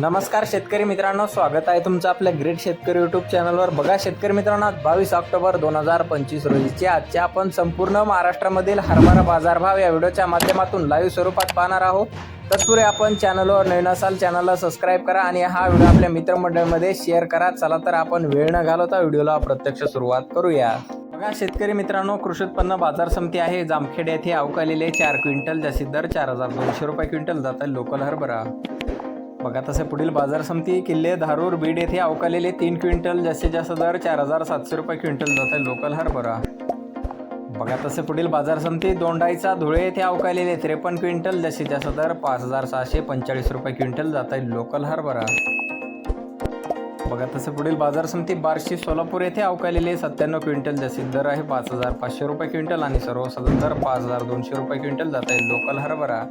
नमस्कार शेतकरी मित्रांनो स्वागत आहे तुमचं आपल्या ग्रेट शेतकरी युट्यूब चॅनलवर बघा शेतकरी मित्रांनो आज बावीस ऑक्टोबर दोन हजार पंचवीस रोजीचे आजच्या आपण संपूर्ण महाराष्ट्रामधील हरभरा बाजारभाव या व्हिडिओच्या माध्यमातून लाईव्ह स्वरूपात पाहणार आहोत. तत्पूर्वी आपण चॅनलवर नवीन असाल चॅनलला सबस्क्राईब करा आणि हा व्हिडिओ आपल्या मित्रमंडळीमध्ये शेअर करा. चला तर आपण वेळ न घालवता व्हिडिओला प्रत्यक्ष सुरुवात करूया. बघा शेतकरी मित्रांनो कृषी उत्पन्न बाजार समिती आहे जामखेड येथे अवकालेले चार क्विंटल जास्तीत दर चार हजार दोनशे रुपये क्विंटल जात आहे लोकल हरभरा. बघा तसे पुढील बाजार समिती किल्ले धारूर बीड येथे अवकालेले तीन क्विंटल जास्तीत जास्त दर चार हजार सातशे रुपये क्विंटल जात आहे लोकल हरभरा. बघा तसे पुढील बाजार समिती दोंडाईचा धुळे येथे अवकालेले त्रेपन्न क्विंटल जास्तीत जास्त दर पाच हजार सहाशे पंचेचाळीस रुपये क्विंटल जात आहे लोकल हरभरा. बघा तसे पुढील बाजार समिती बार्शी सोलापूर येथे अवकालेले सत्त्याण्णव क्विंटल जास्तीत दर आहे पाच हजार पाचशे रुपये क्विंटल आणि सर्वसाधारण दर पाच हजार दोनशे रुपये क्विंटल जात आहे लोकल हरभरा.